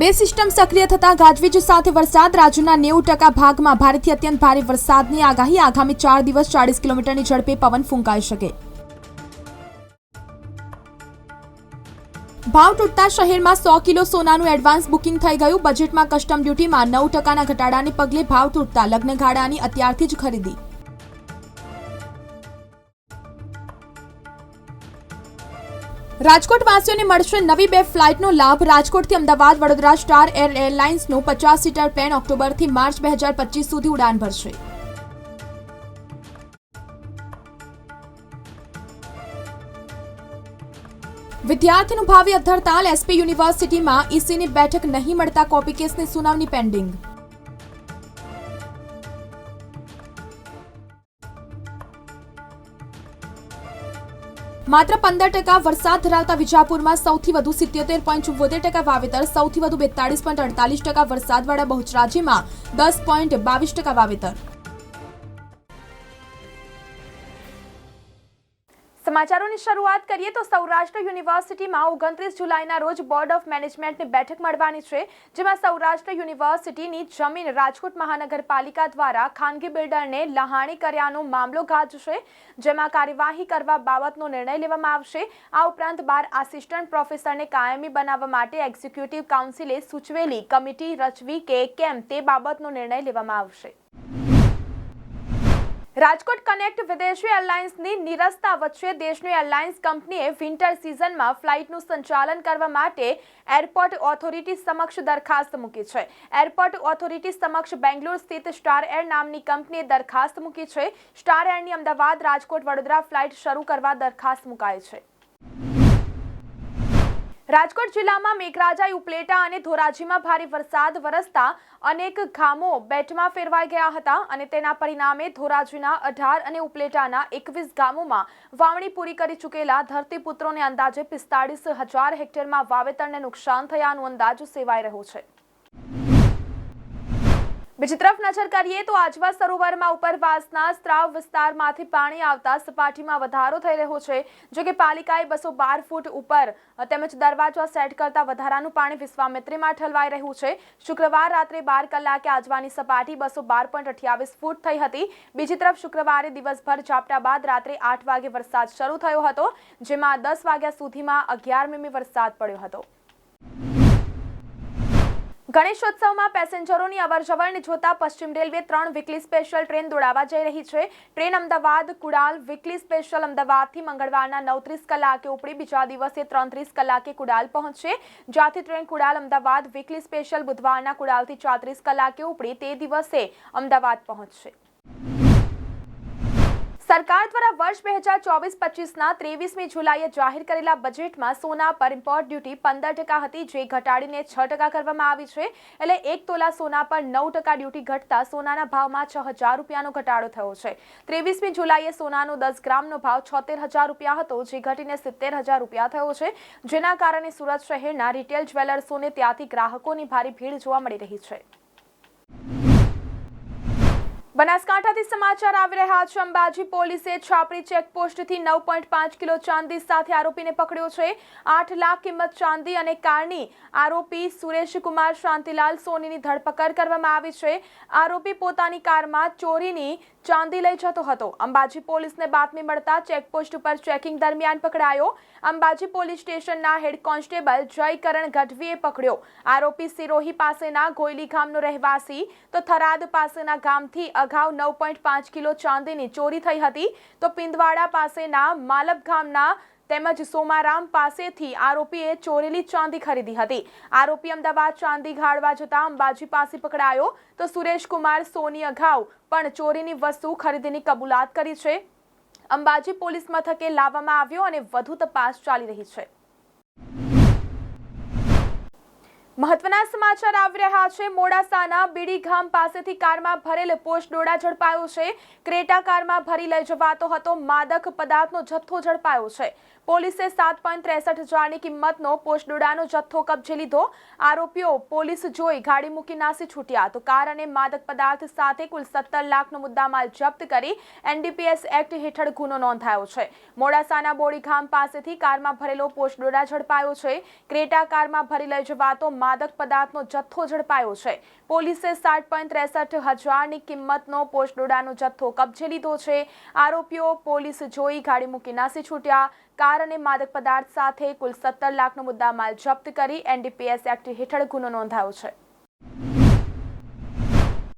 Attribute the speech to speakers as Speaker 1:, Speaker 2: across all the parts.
Speaker 1: બે સિસ્ટમ સક્રિય થતા ગાજવીજ સાથે વરસાદ. રાજ્યના નેવું ટકા ભાગમાં ભારેથી અત્યંત ભારે વરસાદની આગાહી. આગામી ચાર દિવસ ચાળીસ કિલોમીટરની ઝડપે પવન ફૂંકાઈ શકે. ભાવ તૂટતા શહેરમાં સો કિલો સોનાનું એડવાન્સ બુકિંગ થઈ ગયું. બજેટમાં કસ્ટમ ડ્યુટીમાં નવ ટકાના ઘટાડાને પગલે ભાવ તૂટતા લગ્નગાળાની અત્યારથી જ ખરીદી. રાજકોટ વાસીઓને મળશે નવી બે ફ્લાઇટનો લાભ. રાજકોટથી અમદાવાદ, વડોદરા, સ્ટાર એર એરલાઇન્સનું પચાસ સીટર પ્લેન ઓક્ટોબરથી માર્ચ બે હજાર પચીસ સુધી ઉડાન ભરશે. વિદ્યાર્થીનું ભાવિ અધરતાલ એસપી યુનિવર્સિટીમાં ઈસીની બેઠક નહીં મળતા કોપી કેસની સુનાવણી પેન્ડિંગ. માત્ર પંદર ટકા વરસાદ ધરાવતા વિજાપુરમાં સૌથી વધુ સિત્યોતેર પોઈન્ટ ચુમ્મોતેર ટકા વાવેતર, સૌથી વધુ બેતાળીસ પોઈન્ટ અડતાલીસ ટકા વરસાદવાળા બહુચરાજીમાં દસ પોઈન્ટ બાવીસ ટકા વાવેતર.
Speaker 2: સમાચારોની શરૂઆત કરીએ તો સૌરાષ્ટ્ર યુનિવર્સિટીમાં ઓગણત્રીસ જુલાઈના રોજ બોર્ડ ઓફ મેનેજમેન્ટની બેઠક મળવાની છે, જેમાં સૌરાષ્ટ્ર યુનિવર્સિટીની જમીન રાજકોટ મહાનગરપાલિકા દ્વારા ખાનગી બિલ્ડરને લહાણી કર્યાનો મામલો ગાજશે, જેમાં કાર્યવાહી કરવા બાબતનો નિર્ણય લેવામાં આવશે. આ ઉપરાંત બાર આસિસ્ટન્ટ પ્રોફેસરને કાયમી બનાવવા માટે એક્ઝિક્યુટિવ કાઉન્સિલે સૂચવેલી કમિટી રચવી કે કેમ તે બાબતનો નિર્ણય લેવામાં આવશે. રાજકોટ કનેક્ટ વિદેશી એરલાઇન્સની નિરસ્તા વચ્ચે દેશની એરલાઇન્સ કંપનીએ વિન્ટર સિઝનમાં ફ્લાઇટનું સંચાલન કરવા માટે એરપોર્ટ ઓથોરિટી સમક્ષ દરખાસ્ત મૂકી છે. એરપોર્ટ ઓથોરિટી સમક્ષ બેંગ્લોર સ્થિત સ્ટાર એર નામની કંપનીએ દરખાસ્ત મૂકી છે. સ્ટાર એરની અમદાવાદ, રાજકોટ, વડોદરા ફ્લાઇટ શરૂ કરવા દરખાસ્ત મુકાય છે. રાજકોટ જિલ્લામાં મેઘરાજા, ઉપલેટા અને ધોરાજીમાં ભારે વરસાદ વરસતા અનેક ગામો બેટમાં ફેરવાઈ ગયા હતા અને તેના પરિણામે ધોરાજીના અઢાર અને ઉપલેટાના એકવીસ ગામોમાં વાવણી પૂરી કરી ચૂકેલા ધરતીપુત્રોને અંદાજે પિસ્તાળીસ હજાર હેક્ટરમાં વાવેતરને નુકસાન થયાનું અંદાજ સેવાઈ રહ્યો છે. બીજી તરફ નજર કરીએ તો આજવા સરોવરમાં ઉપરવાસના સ્ત્રાવ વિસ્તારમાંથી પાણી આવતા સપાટીમાં વધારો થઈ રહ્યો છે. જો કે પાલિકાએ બસો બાર ફૂટ ઉપર તેમજ દરવાજા સેટ કરતા વધારાનું પાણી વિશ્વામિત્રીમાં ઠલવાઈ રહ્યું છે. શુક્રવાર રાત્રે બાર કલાકે આજવાની સપાટી બસો બાર પોઈન્ટ અઠ્યાવીસ ફૂટ થઈ હતી. બીજી તરફ શુક્રવારે દિવસભર ઝાપટા બાદ રાત્રે આઠ વાગે વરસાદ શરૂ થયો હતો, જેમાં દસ વાગ્યા સુધીમાં અગિયાર મીમી વરસાદ પડ્યો હતો. ગણેશોત્સવમાં પેસેન્જરોની અવરજવરને જોતા પશ્ચિમ રેલવે ત્રણ વીકલી સ્પેશિયલ ટ્રેન દોડાવવા જઈ રહી છે. Train Ahmedabad, Kudal weekly special અમદાવાદથી મંગળવારના નવત્રીસ કલાકે ઉપડી, બીજા દિવસે ત્રણત્રીસ કલાકે કુડાલ પહોંચશે જ્યાંથી train Kudal, Ahmedabad weekly special બુધવારના કુડાલથી ચોત્રીસ કલાકે ઉપડી, તે દિવસે અમદાવાદ પહોંચશે. સરકાર દ્વારા વર્ષ બે હજાર ચોવીસ પચીસના ત્રેવીસમી જુલાઈએ જાહેર કરેલા બજેટમાં સોના પર ઇમ્પોર્ટ ડ્યુટી પંદર ટકા હતી, જે ઘટાડીને છ ટકા કરવામાં આવી છે. એટલે એક તોલા સોના પર નવ ટકા ડ્યુટી ઘટતા સોનાના ભાવમાં છ હજાર રૂપિયાનો ઘટાડો થયો છે. ત્રેવીસમી જુલાઈએ સોનાનો દસ ગ્રામનો ભાવ છોતેર હજાર રૂપિયા હતો, જે ઘટીને સિત્તેર હજાર રૂપિયા થયો છે. જેના કારણે સુરત શહેરના રિટેલ જ્વેલર્સોને ત્યાંથી ગ્રાહકોની ભારે ભીડ જોવા મળી રહી છે. બનાસકાંઠાથી સમાચાર આવી રહ્યા છે. અંબાજી પોલીસે છાપરી ચેકપોસ્ટથી નવ પોઈન્ટ પાંચ કિલો ચાંદી સાથે આરોપીને પકડ્યો છે. આઠ લાખ કિંમત ચાંદી અને કારની આરોપી સુરેશકુમાર શાંતિલાલ સોનીની ધરપકડ કરવામાં આવી છે. આરોપી પોતાની કારમાં ચોરીની ચાંદી લઈ જતો હતો. અંબાજી પોલીસને બાતમી મળતા ચેકપોસ્ટ ઉપર ચેકિંગ દરમિયાન પકડાયો. અંબાજી પોલીસ સ્ટેશનના હેડ કોન્સ્ટેબલ જયકરણ ગઢવીએ પકડ્યો. આરોપી સિરોહી પાસેના ગોયલી ગામનો રહેવાસી તો થરાદ પાસેના ગામથી અગાઉ નવ પોઈન્ટ પાંચ કિલો ચાંદીની ચોરી થઈ હતી. તો પિંદવાડા પાસેના માલબ ગામના તેમજ સોમારામ પાસેથી આરોપીએ ચોરેલી ચાંદી ખરીદી હતી. આરોપી અમદાવાદ ચાંદી ગાળવા જતા અંબાજી પાસે પકડાયો તો સુરેશ કુમાર સોની અગાઉ પણ ચોરીની વસ્તુ ખરીદીની કબૂલાત કરી છે. અંબાજી પોલીસ મથકે લાવવામાં આવ્યો અને વધુ તપાસ ચાલી રહી છે. મહત્વના સમાચાર આવી રહ્યા છે. મોડાસાના બીડી ગામ પાસેથી કારમાં ભરેલ પોસ્ટ ડોડા ઝડપાયો છે. ક્રેટા કારમાં ભરી લઈ જવાતો હતો માદક પદાર્થનો જથ્થો ઝડપાયો છે. પોલીસે સાત પોઈન્ટ ત્રેસઠ હજારની કિંમતનો પોસ્ટ ડોડાનો જથ્થો કબજે લીધો. આરોપીઓ પોલીસ જોઈ ગાડી મૂકી નાસી છૂટ્યા તો કાર અને માદક પદાર્થ સાથે કુલ સત્તર લાખનો મુદ્દામાલ જપ્ત કરી એનડીપીએસ એક્ટ હેઠળ ગુનો નોંધાયો છે. મોડાસાના બોડી ગામ પાસેથી કારમાં ભરેલો પોસ્ટ ડોડા ઝડપાયો છે. ક્રેટા કારમાં ભરી લઈ જવાતો માદક પદાર્થનો જથ્થો ઝડપાયો છે. પોલીસે સાત પોઈન્ટ ત્રેસઠ હજારની કિંમતનો પોસ્ટ ડોડાનો જથ્થો કબજે લીધો છે. આરોપીઓ પોલીસ જોઈ ગાડી મૂકી નાસી છૂટ્યા. કાર અને માદક પદાર્થ સાથે કુલ સત્તર લાખનો મુદ્દામાલ જપ્ત કરી એનડીપીએસ એક્ટ હેઠળ ગુનો નોંધાયો છે.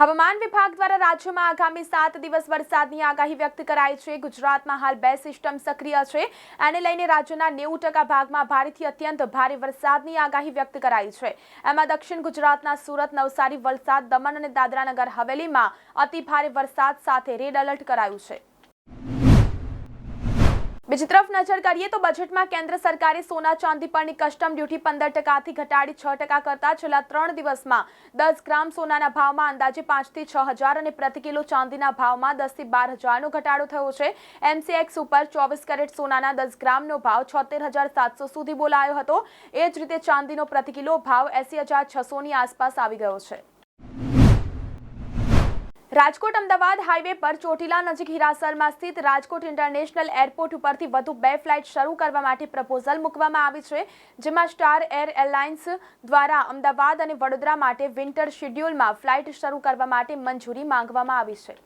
Speaker 2: હવામાન વિભાગ દ્વારા રાજ્યમાં આગામી સાત દિવસ વરસાદની આગાહી વ્યક્ત કરાઈ છે. ગુજરાતમાં હાલ બે સિસ્ટમ સક્રિય છે. આને લઈને રાજ્યના નેવું ટકા ભાગમાં ભારેથી અત્યંત ભારે વરસાદની આગાહી વ્યક્ત કરાઈ છે. એમાં દક્ષિણ ગુજરાતના સુરત, નવસારી, વલસાડ, દમણ અને દાદરાનગર હવેલીમાં અતિ ભારે વરસાદ સાથે રેડ એલર્ટ કરાયું છે. બીજી તરફ નજર કરીએ તો બજેટમાં કેન્દ્ર સરકારે સોના ચાંદી પરની કસ્ટમ ડ્યુટી પંદર ટકાથી ઘટાડી છ ટકા કરતા છેલ્લા ત્રણ દિવસમાં દસ ગ્રામ સોનાના ભાવમાં અંદાજે પાંચથી છ હજાર અને પ્રતિ કિલો ચાંદીના ભાવમાં દસથી બાર હજારનો ઘટાડો થયો છે. એમસીએક્સ ઉપર ચોવીસ કેરેટ સોનાના દસ ગ્રામનો ભાવ છોતેર હજાર સાતસો સુધી બોલાયો હતો. એ જ રીતે ચાંદીનો પ્રતિ કિલો ભાવ એસી હજાર છસોની આસપાસ આવી ગયો છે. રાજકોટ અમદાવાદ હાઈવે પર ચોટીલા નજીક હિરાસરમાં સ્થિત રાજકોટ ઇન્ટરનેશનલ એરપોર્ટ ઉપરથી વધુ બે ફ્લાઇટ શરૂ કરવા માટે પ્રપોઝલ મૂકવામાં આવી છે, જેમાં સ્ટાર એર એરલાઇન્સ દ્વારા અમદાવાદ અને વડોદરા માટે વિન્ટર શેડ્યુલમાં ફ્લાઇટ શરૂ કરવા માટે મંજૂરી માંગવામાં આવી છે.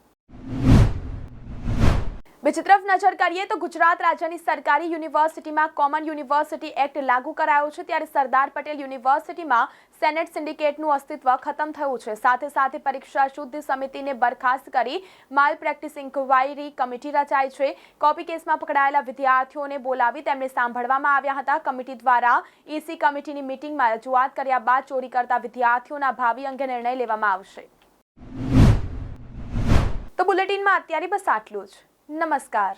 Speaker 2: બીજી તરફ નજર કરીએ તો ગુજરાત રાજ્યની સરકારી યુનિવર્સિટીમાં કોમન યુનિવર્સિટી એક્ટ લાગુ કરાયો છે ત્યારે સરદાર પટેલ યુનિવર્સિટીમાં સેનેટ સિન્ડિકેટનું અસ્તિત્વ ખતમ થયું છે. સાથે સાથે પરીક્ષા શુદ્ધ સમિતિને બરખાસ્ત કરી માલ પ્રેક્ટિસ ઇન્ક્વાયરી કમિટી રચાઈ છે. કોપી કેસમાં પકડાયેલા વિદ્યાર્થીઓને બોલાવી તેમને સાંભળવામાં આવ્યા હતા. કમિટી દ્વારા ઈસી કમિટીની મિટિંગમાં રજૂઆત કર્યા બાદ ચોરી કરતા વિદ્યાર્થીઓના ભાવિ અંગે નિર્ણય લેવામાં આવશે. તો બુલેટિનમાં અત્યારે બસ આટલું જ. નમસ્કાર.